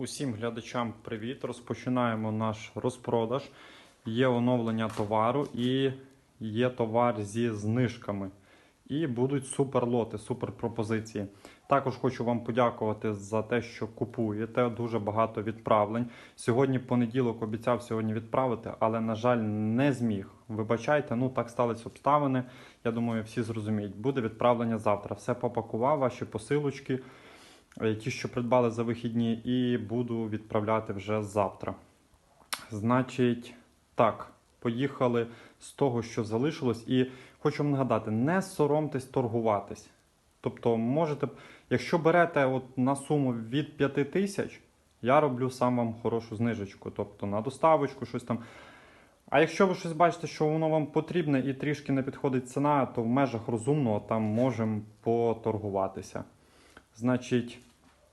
Усім глядачам привіт! Розпочинаємо наш розпродаж. Є оновлення товару і є товар зі знижками. І будуть супер лоти, супер пропозиції. Також хочу вам подякувати за те, що купуєте. Дуже багато відправлень. Сьогодні понеділок обіцяв сьогодні відправити, але, на жаль, не зміг. Вибачайте, ну так сталися обставини. Я думаю, всі зрозуміють. Буде відправлення завтра. Все попакував, ваші посилочки. Е, ті, що придбали за вихідні, і буду відправляти вже завтра. Значить, так, поїхали з того, що залишилось, і хочу вам нагадати: не соромтесь торгуватись. Тобто, можете, якщо берете от на суму від 5 тисяч, я роблю сам вам хорошу знижечку, тобто на доставочку, щось там. А якщо ви щось бачите, що воно вам потрібне і трішки не підходить ціна, то в межах розумного там можемо поторгуватися. Значить,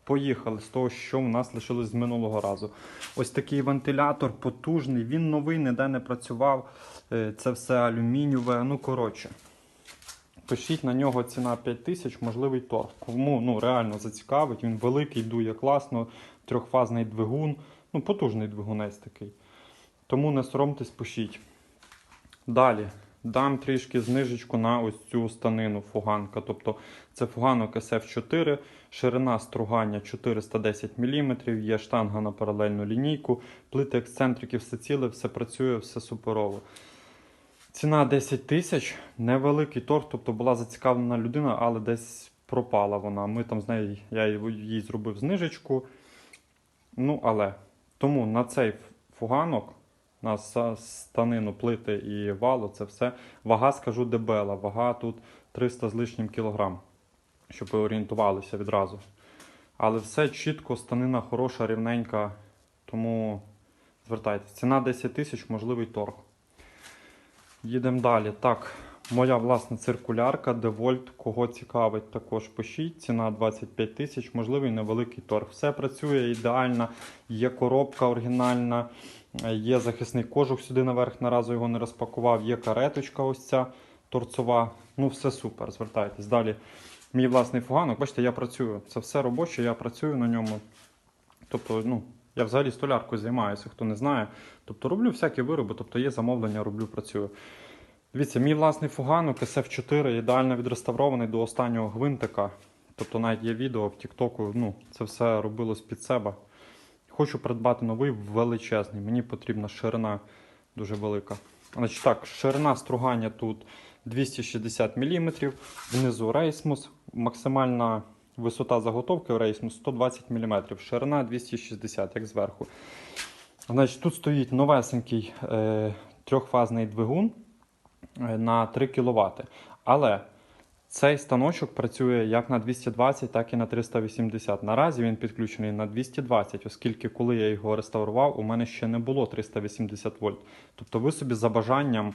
поїхали з того, що в нас лишилось з минулого разу. Ось такий вентилятор потужний, він новий, ніде не працював. Е, Це все алюмінієве. Ну, коротше. Пишіть на нього ціна 5 тисяч, можливий торг. Кому ну, реально зацікавить, він великий, дує класно, трьохфазний двигун. Ну, потужний двигунець такий. Тому не соромтесь, пишіть. Далі. Дам трішки знижечку на ось цю станину фуганка. Тобто це фуганок SF4, ширина стругання 410 мм, є штанга на паралельну лінійку, плити ексцентрики, все ціле, все працює, все суперово. Ціна 10 тисяч, невеликий торг, тобто була зацікавлена людина, але десь пропала вона. Ми там з нею, я їй зробив знижечку. Ну, але тому на цей фуганок, на станину, плити і валу, це все. Вага, скажу, дебела. Вага тут 300 з лишнім кілограм, щоб ви орієнтувалися відразу. Але все чітко, станина хороша, рівненька, тому звертайтеся. Ціна 10 тисяч, можливий торг. Їдемо далі. Так, моя власна циркулярка, Девольт, кого цікавить, також пишіть. Ціна 25 тисяч, можливий невеликий торг. Все працює ідеально, є коробка оригінальна, є захисний кожух сюди наверх, наразу його не розпакував, є кареточка ось ця торцова. Ну, все супер, звертайтесь. Далі мій власний фуганок. Бачите, я працюю. Це все робоче, я працюю на ньому. Тобто, ну, я взагалі столяркою займаюся, хто не знає. Тобто роблю всякі вироби, тобто є замовлення, роблю, працюю. Дивіться, мій власний фуганок SF4 ідеально відреставрований до останнього гвинтика. Тобто навіть є відео в Тіктоку, ну, це все робилось під себе. Хочу придбати новий величезний. Мені потрібна ширина дуже велика. Значить так, ширина стругання тут 260 мм, внизу рейсмус, максимальна висота заготовки в рейсмус 120 мм, ширина 260 як зверху. Значить, тут стоїть новесенький е, трьохфазний двигун е, на 3 кВт. Але цей станочок працює як на 220, так і на 380. Наразі він підключений на 220, оскільки коли я його реставрував, у мене ще не було 380 вольт. Тобто ви собі за бажанням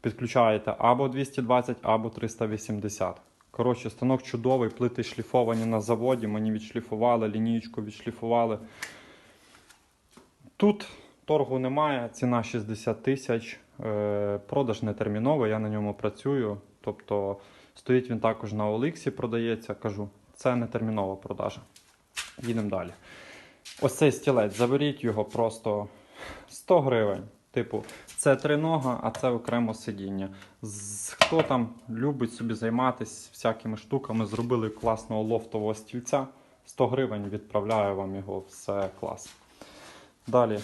підключаєте або 220, або 380. Коротше, станок чудовий, плити шліфовані на заводі, мені відшліфували, лінієчку відшліфували. Тут торгу немає, ціна 60 тисяч, е, продаж не терміновий, я на ньому працюю. Тобто стоїть він також на Оліксі, продається, кажу, це не термінова продажа. Їдемо далі. Ось цей стілець, заберіть його просто 100 гривень. Типу, це тринога, а це окремо сидіння. Хто там любить собі займатися всякими штуками, зробили класного лофтового стільця. 100 гривень відправляю вам його, все клас. Далі.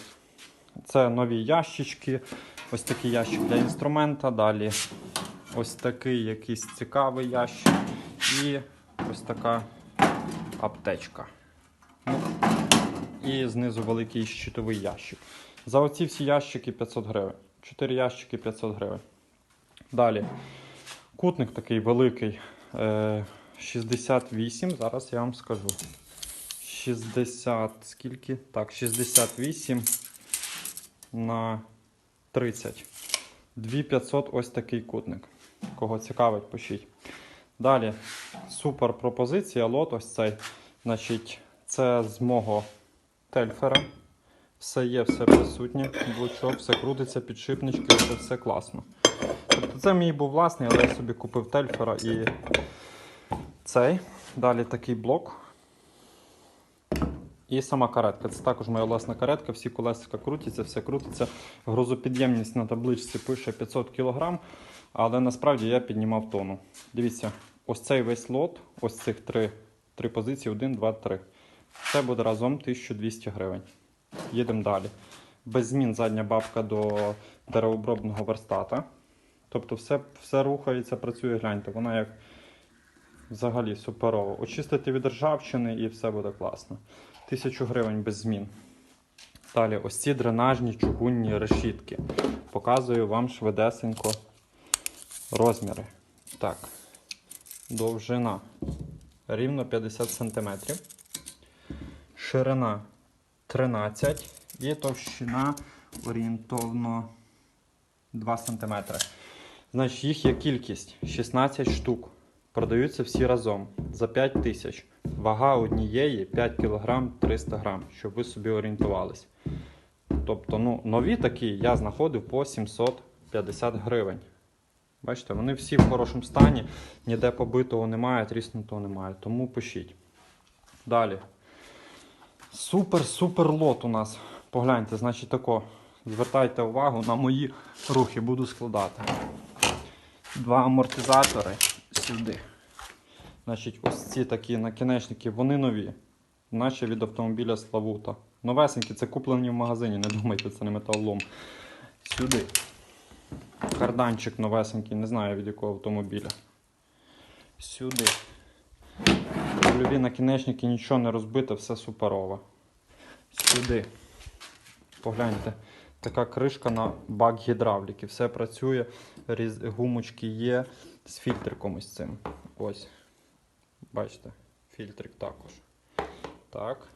Це нові ящички. Ось такий ящик для інструмента. Далі ось такий якийсь цікавий ящик. І ось така аптечка. Ну, і знизу великий щитовий ящик. За оці всі ящики 500 гривень. 4 ящики 500 гривень. Далі. Кутник такий великий. Е, 68. Зараз я вам скажу. 60. Скільки? Так, 68 на 30. 2500 ось такий кутник. Кого цікавить, пишіть. Далі. Супер пропозиція. Лот ось цей. Значить, це з мого тельфера. Все є, все присутнє, блочок, все крутиться, підшипнички, це все класно. Тобто це мій був власний, але я собі купив тельфера і цей. Далі такий блок. І сама каретка. Це також моя власна каретка, всі колесика крутяться, все крутиться. Грузопідємність на табличці пише 500 кг, але насправді я піднімав тонну. Дивіться, ось цей весь лот, ось цих три, три позиції: 1, 2, 3. Це буде разом 1200 гривень. Їдемо далі. Без змін задня бабка до деревообробного верстата. Тобто все, все рухається, працює, гляньте, вона як взагалі суперово. Очистити від ржавчини і все буде класно. Тисячу гривень без змін. Далі, ось ці дренажні чугунні решітки. Показую вам швидесенько розміри. Так, довжина рівно 50 см. Ширина 13 і товщина орієнтовно 2 см. Значить, їх є кількість 16 штук. Продаються всі разом за 5 тисяч. Вага однієї 5 кг 300 г, щоб ви собі орієнтувались. Тобто, ну, нові такі я знаходив по 750 гривень. Бачите, вони всі в хорошому стані, ніде побитого немає, тріснутого немає. Тому пишіть. Далі. Супер-супер лот у нас. Погляньте, значить тако. Звертайте увагу на мої рухи, буду складати. Два амортизатори сюди. Значить, ось ці такі накінечники, вони нові. Наче від автомобіля Славута. Новесенькі, це куплені в магазині, не думайте, це не металолом. Сюди. Карданчик новесенький, не знаю від якого автомобіля. Сюди. Рульові накінечники, нічого не розбите, все суперово. Сюди. Погляньте, така кришка на бак гідравліки. Все працює, різ... гумочки є з фільтриком ось цим. Ось. Бачите, фільтрик також. Так.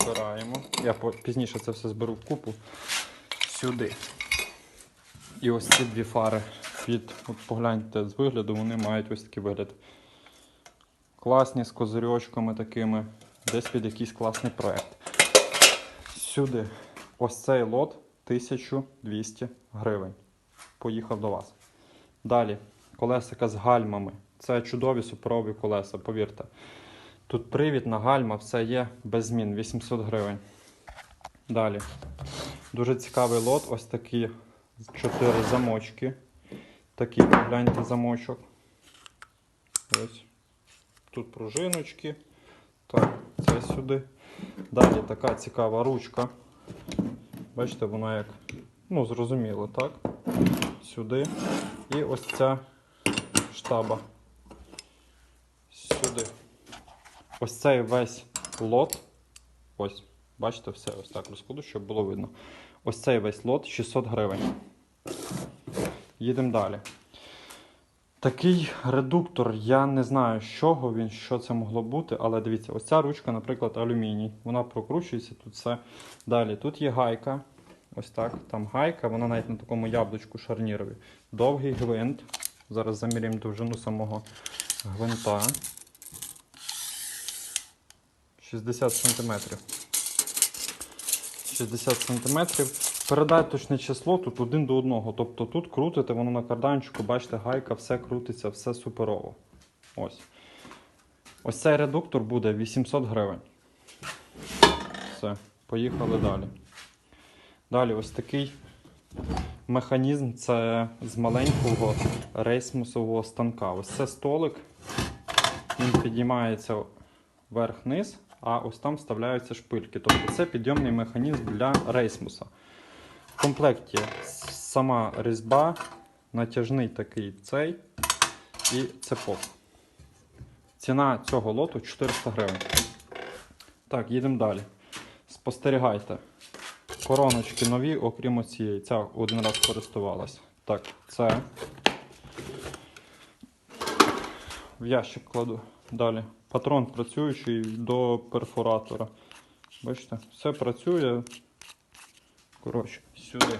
Збираємо. Я пізніше це все зберу в купу. Сюди. І ось ці дві фари. Від, от погляньте, з вигляду вони мають ось такий вигляд. Класні з козирьочками такими. Десь під якийсь класний проект. Сюди. Ось цей лот 1200 гривень. Поїхав до вас. Далі. Колесика з гальмами. Це чудові суперові колеса, повірте. Тут привід на гальма, все є без змін. 800 гривень. Далі. Дуже цікавий лот. Ось такі чотири замочки. Такий, погляньте, замочок. Ось. Тут пружиночки. Так, це сюди. Далі така цікава ручка. Бачите, вона як, ну, зрозуміло, так? Сюди. І ось ця штаба. Сюди. Ось цей весь лот. Ось, бачите, все ось так розкладу, щоб було видно. Ось цей весь лот 600 гривень. Їдемо далі. Такий редуктор, я не знаю, з чого він, що це могло бути, але дивіться, ось ця ручка, наприклад, алюміній. Вона прокручується тут все. Далі тут є гайка. Ось так. Там гайка, вона навіть на такому яблучку шарнірові. Довгий гвинт. Зараз заміряємо довжину самого гвинта. 60 см. 60 см. Передай точне число тут один до одного. Тобто тут крутите, воно на карданчику, бачите, гайка, все крутиться, все суперово. Ось. Ось цей редуктор буде 800 гривень. Все, поїхали далі. Далі ось такий механізм це з маленького рейсмусового станка. Ось це столик. Він підіймається вверх-вниз, а ось там вставляються шпильки. Тобто це підйомний механізм для рейсмуса. В комплекті сама різьба, натяжний такий цей і цепок. Ціна цього лоту 400 гривень. Так, їдемо далі. Спостерігайте. Короночки нові, окрім цієї. Ця один раз користувалась. Так, це. В ящик кладу. Далі. Патрон працюючий до перфоратора. Бачите, все працює. Коротше, сюди.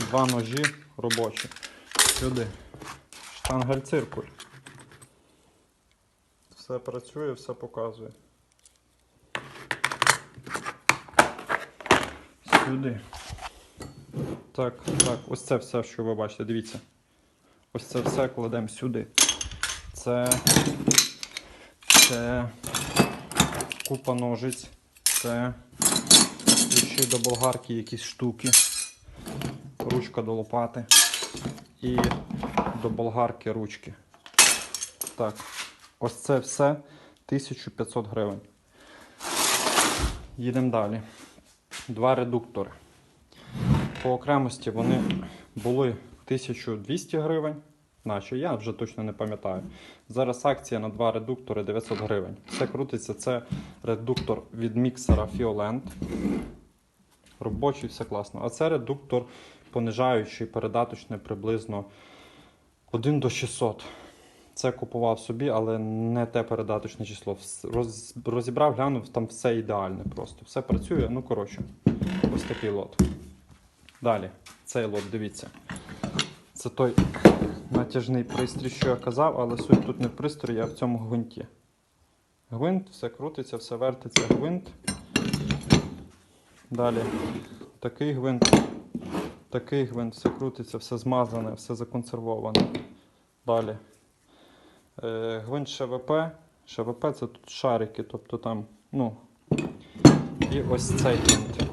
Два ножі робочі. Сюди. Штангель циркуль. Все працює, все показує. Сюди. Так, так, ось це все, що ви бачите, дивіться. Ось це все кладемо сюди. Це. Це купа ножиць Це ключі до болгарки, якісь штуки, ручка до лопати і до болгарки ручки. Так, ось це все 1500 гривень. Їдемо далі. Два редуктори. По окремості вони були 1200 гривень, наче я вже точно не пам'ятаю. Зараз акція на два редуктори 900 гривень. Все крутиться, це редуктор від міксера Fiolent. Робочий, все класно. А це редуктор понижаючий, передаточний приблизно 1 до 600. Це купував собі, але не те передаточне число. Роз, розібрав, глянув, там все ідеальне просто. Все працює. Ну, коротше, ось такий лот. Далі, цей лот, дивіться. Це той натяжний пристрій, що я казав, але суть тут не в а в цьому гвинті. Гвинт, все крутиться, все вертиться, гвинт. Далі такий гвинт, такий гвинт, все крутиться, все змазане, все законсервоване. Далі. Е, гвинт ШВП. ШВП це тут шарики, тобто там, ну. І ось цей гвинт.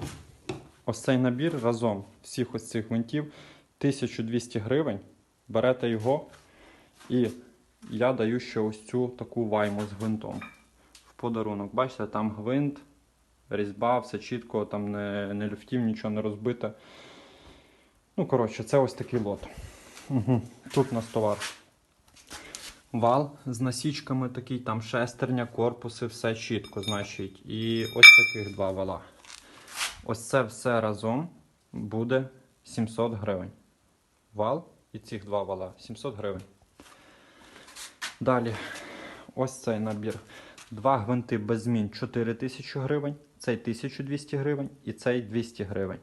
Ось цей набір разом всіх ось цих гвинтів 1200 гривень. Берете його, і я даю ще ось цю таку вайму з гвинтом. В подарунок. Бачите, там гвинт, різьба, все чітко, там не, не люфтів, нічого не розбите. Ну, коротше, це ось такий лот. Угу. Тут у нас товар. Вал з насічками такий, там шестерня, корпуси, все чітко, значить. І ось таких два вала. Ось це все разом буде 700 гривень. Вал і цих два вала 700 гривень. Далі, ось цей набір. Два гвинти без змін 4000 гривень, цей 1200 гривень і цей 200 гривень.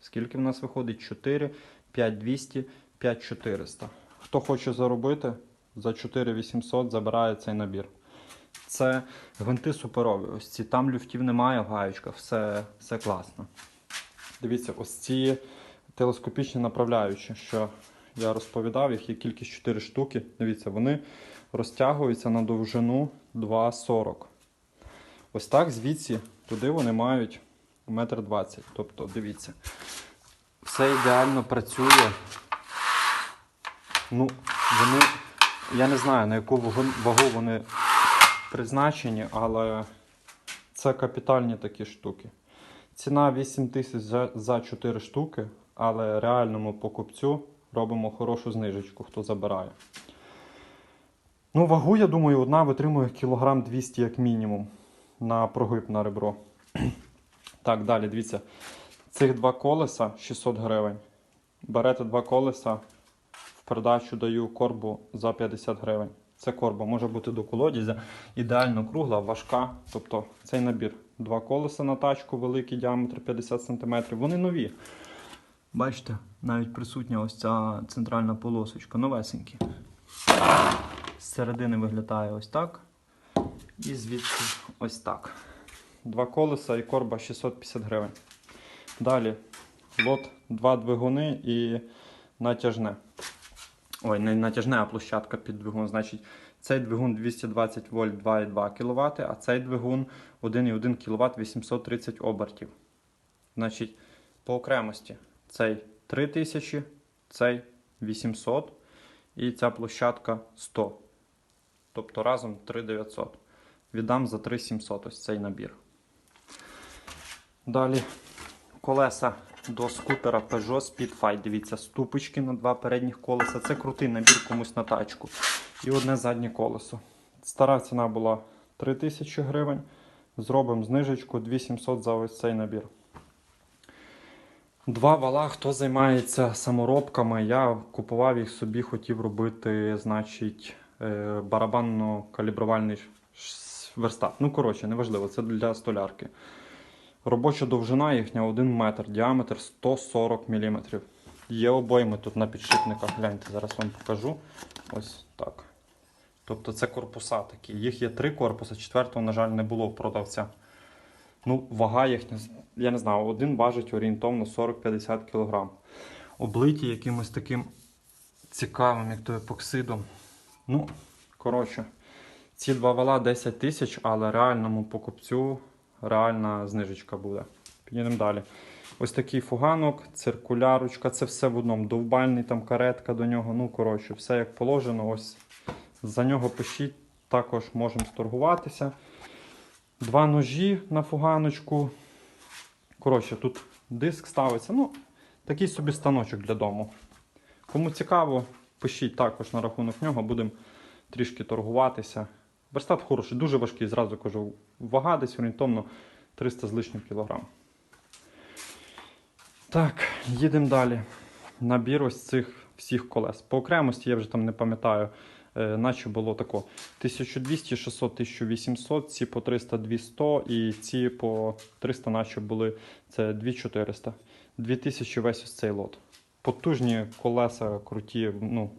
Скільки в нас виходить? 4, 5200, 5400. Хто хоче заробити, за 4800 забирає цей набір. Це гвинти суперові. Ось ці там люфтів немає в гаєчках, все, все класно. Дивіться, ось ці телескопічні направляючі, що я розповідав, їх є кількість 4 штуки. Дивіться, вони розтягуються на довжину 2,40. Ось так звідси туди вони мають 1,20 м. Тобто, дивіться, все ідеально працює. Ну, вони, я не знаю, на яку вагу вони призначені, але це капітальні такі штуки. Ціна 8 тисяч за 4 штуки, але реальному покупцю робимо хорошу знижечку, хто забирає. Ну, вагу, я думаю, одна витримує кілограм 200 як мінімум на прогиб на ребро. Так, далі, дивіться. Цих два колеса 600 гривень. Берете два колеса, в передачу даю корбу за 50 гривень. Це корба може бути до колодязя, ідеально кругла, важка. Тобто цей набір. Два колеса на тачку, великий діаметр 50 см. Вони нові. Бачите, навіть присутня ось ця центральна полосочка, новесенькі. З середини виглядає ось так. І звідси ось так. Два колеса і корба 650 гривень. Далі лот, два двигуни і натяжне. Ой, не натяжне, а площадка під двигун. Значить, цей двигун 220 вольт 2,2 кВт, а цей двигун 1,1 кВт 830 обертів. Значить, по окремості цей 3000, цей 800 і ця площадка 100. Тобто разом 3900. Віддам за 3700 ось цей набір. Далі колеса до скутера Peugeot Speedfight. Дивіться, ступочки на два передніх колеса. Це крутий набір комусь на тачку. І одне заднє колесо. Стара ціна була 3000 гривень. Зробимо знижечку 2700 за ось цей набір. Два вала, хто займається саморобками, я купував їх собі, хотів робити, значить, е, барабанно-калібрувальний верстат. Ну, коротше, неважливо, це для столярки. Робоча довжина їхня 1 метр, діаметр 140 мм. Є обойми тут на підшипниках. Гляньте, зараз вам покажу. Ось так. Тобто це корпуса такі. Їх є три корпуси, четвертого, на жаль, не було в продавця. Ну, вага їхня, я не знаю, один важить орієнтовно 40-50 кг. Облиті якимось таким цікавим, як то епоксидом. Ну, коротше, ці два вала 10 тисяч, але реальному покупцю реальна знижечка буде. Підійдемо далі. Ось такий фуганок, циркулярочка, це все в одному. Довбальний, там каретка до нього. Ну, коротше, все як положено. Ось за нього пишіть, також можемо сторгуватися. Два ножі на фуганочку. Коротше, тут диск ставиться. Ну, такий собі станочок для дому. Кому цікаво, пишіть також на рахунок нього, будемо трішки торгуватися. Верстат хороший, дуже важкий, зразу кажу. Вага десь орієнтовно 300 з лишнім кілограм. Так, їдемо далі. Набір ось цих всіх колес. По окремості я вже там не пам'ятаю, наче було тако 1200, 600, 1800, ці по 300, 200 і ці по 300, наче були це 2400. 2000 весь ось цей лот. Потужні колеса, круті, ну,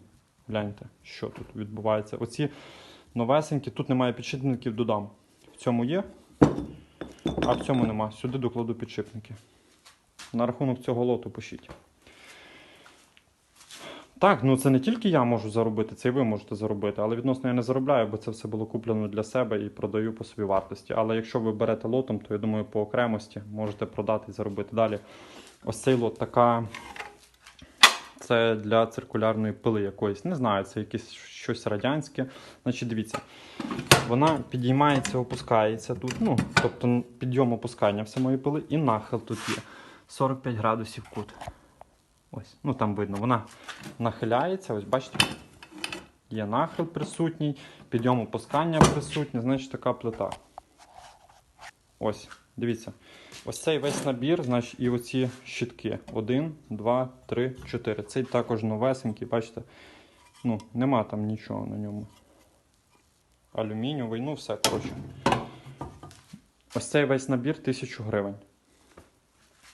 гляньте, що тут відбувається. Оці новесенькі, тут немає підшипників, додам. В цьому є, а в цьому нема. Сюди докладу підшипники. На рахунок цього лоту пишіть. Так, ну це не тільки я можу заробити, це і ви можете заробити, але відносно я не заробляю, бо це все було куплено для себе і продаю по собі вартості. Але якщо ви берете лотом, то я думаю, по окремості можете продати і заробити далі. Ось цей лот така. Це для циркулярної пили якоїсь. Не знаю, це якесь щось радянське. Значить, дивіться, вона підіймається, опускається тут. Ну, тобто підйом опускання самої пили і нахил тут є. 45 градусів кут. Ось, ну там видно, вона нахиляється, ось бачите, є нахил присутній, підйом опускання присутній, значить така плита. Ось, дивіться. Ось цей весь набір, значить, і оці щитки. Один, два, три, чотири. Цей також новесенький, бачите, ну, нема там нічого на ньому. Алюмінієвий, ну все, коротше. Ось цей весь набір 1000 гривень.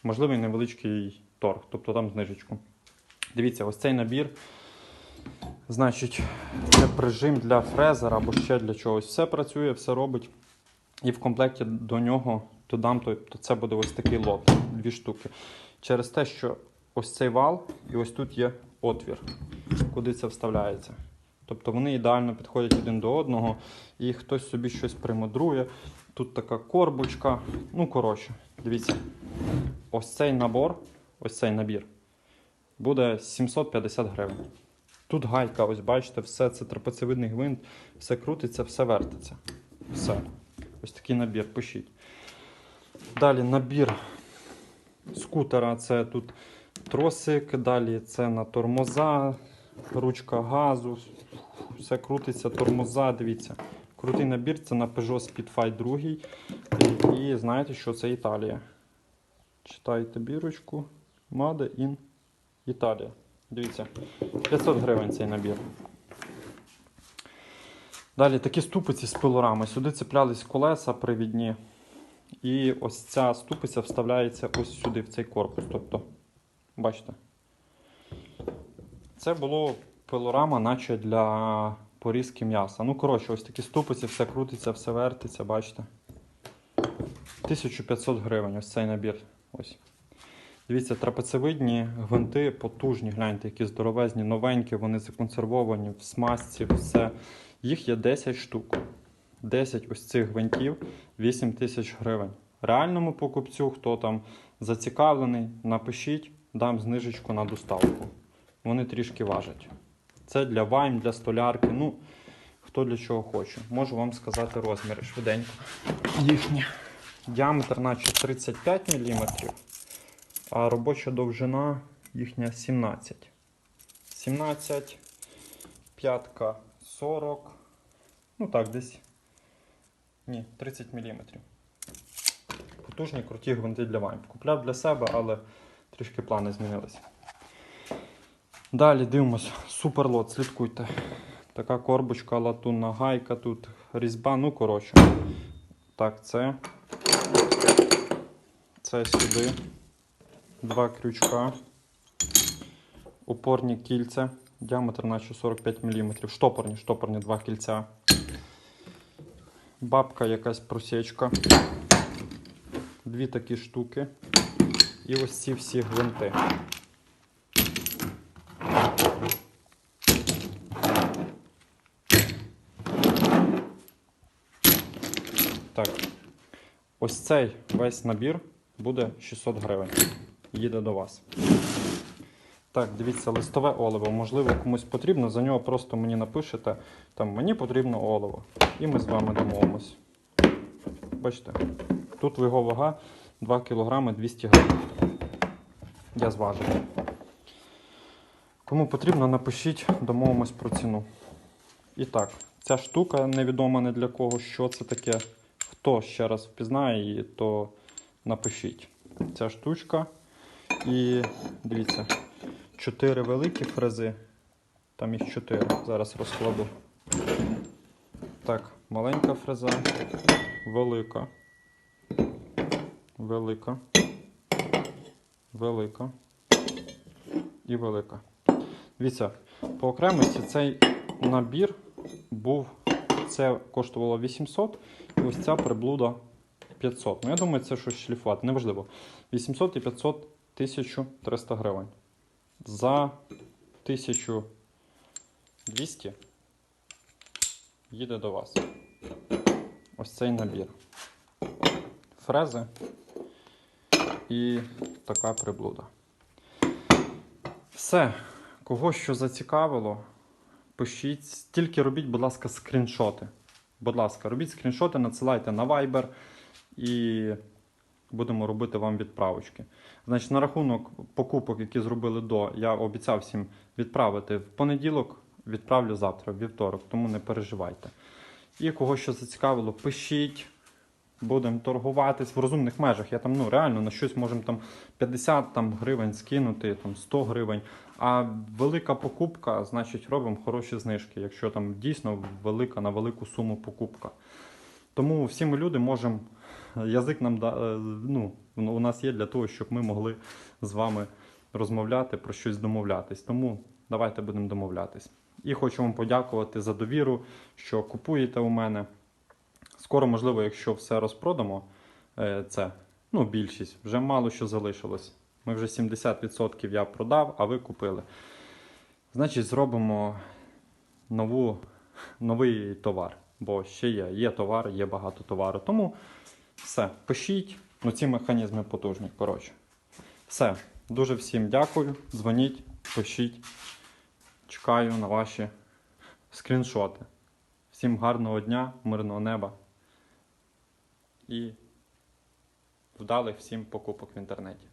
Можливий невеличкий торг, тобто там знижечку. Дивіться, ось цей набір. Значить, це прижим для фрезера або ще для чогось. Все працює, все робить. І в комплекті до нього додам, то, то це буде ось такий лот, дві штуки. Через те, що ось цей вал, і ось тут є отвір, куди це вставляється. Тобто вони ідеально підходять один до одного, і хтось собі щось примудрує. Тут така корбочка. Ну, коротше, дивіться, ось цей набор, ось цей набір буде 750 гривень. Тут гайка, ось бачите, все це трапецевидний гвинт, все крутиться, все вертиться. Все. Ось такий набір, пишіть. Далі набір скутера це тут тросик, далі це на тормоза, ручка газу, все крутиться, тормоза, дивіться. Крутий набір це на Peugeot Speedfight 2. І, і знаєте, що це Італія. Читайте бірочку. Made in Італія. Дивіться, 500 гривень цей набір. Далі такі ступиці з пилорами. Сюди цеплялись колеса привідні. І ось ця ступиця вставляється ось сюди, в цей корпус. Тобто, бачите? Це було пилорама, наче для порізки м'яса. Ну, коротше, ось такі ступиці, все крутиться, все вертиться, бачите? 1500 гривень ось цей набір. Ось. Дивіться, трапецевидні гвинти потужні, гляньте, які здоровезні, новенькі, вони законсервовані в смазці, все. Їх є 10 штук. 10 ось цих гвинтів 8 тисяч гривень. Реальному покупцю, хто там зацікавлений, напишіть, дам знижечку на доставку. Вони трішки важать. Це для вайм, для столярки. Ну, хто для чого хоче. Можу вам сказати розміри швиденько. Їхні. Діаметр, наче 35 мм, а робоча довжина їхня 17. 17, п'ятка 40. Ну так, десь. Ні, 30 мм. Потужні круті гвинти для вайм. Купляв для себе, але трішки плани змінилися. Далі дивимось, суперлот, слідкуйте. Така корбочка, латунна гайка, тут різьба, ну коротше. Так, це. Це сюди. Два крючка. Опорні кільця. Діаметр наче 45 мм. Штопорні, штопорні два кільця. Бабка якась просічка. Дві такі штуки. І ось ці всі гвинти. Так. Ось цей весь набір буде 600 гривень. Їде до вас. Так, дивіться, листове оливо. Можливо, комусь потрібно. За нього просто мені напишете. Там мені потрібно оливо. І ми з вами домовимось. Бачите, тут його вага 2 кг 200 гривень. Я зважив. Кому потрібно, напишіть, домовимось про ціну. І так, ця штука невідома не для кого, що це таке. Хто ще раз впізнає її, то напишіть. Ця штучка. І дивіться, чотири великі фрези. Там їх чотири. Зараз розкладу. Так, маленька фреза, велика. Велика. Велика. І велика. Дивіться, по окремості цей набір був. Це коштувало 800, і ось ця приблуда 500. Ну, я думаю, це щось шліфувати. Неважливо. 800 і 500 1300 гривень. За 1200 їде до вас. Ось цей набір. Фрези і така приблуда. Все, кого що зацікавило, пишіть. Тільки робіть, будь ласка, скріншоти. Будь ласка, робіть скріншоти, надсилайте на Viber і будемо робити вам відправочки. Значить, на рахунок покупок, які зробили до, я обіцяв всім відправити в понеділок, відправлю завтра, в вівторок, тому не переживайте. І кого що зацікавило, пишіть. Будемо торгуватись в розумних межах. Я там ну реально на щось можемо там 50 там, гривень скинути, там 100 гривень. А велика покупка, значить, робимо хороші знижки, якщо там дійсно велика на велику суму покупка. Тому всі ми люди можемо. Язик нам е, ну, у нас є для того, щоб ми могли з вами розмовляти, про щось домовлятись. Тому давайте будемо домовлятись. І хочу вам подякувати за довіру, що купуєте у мене. Скоро, можливо, якщо все розпродамо, е, це ну, більшість, вже мало що залишилось. Ми вже 70% я продав, а ви купили. Значить, зробимо нову, новий товар. Бо ще є. Є товар, є багато товару. Тому все, пишіть. Ну, ці механізми потужні. Коротше. Все. Дуже всім дякую. Дзвоніть, пишіть. Чекаю на ваші скріншоти. Всім гарного дня, мирного неба і вдалих всім покупок в інтернеті.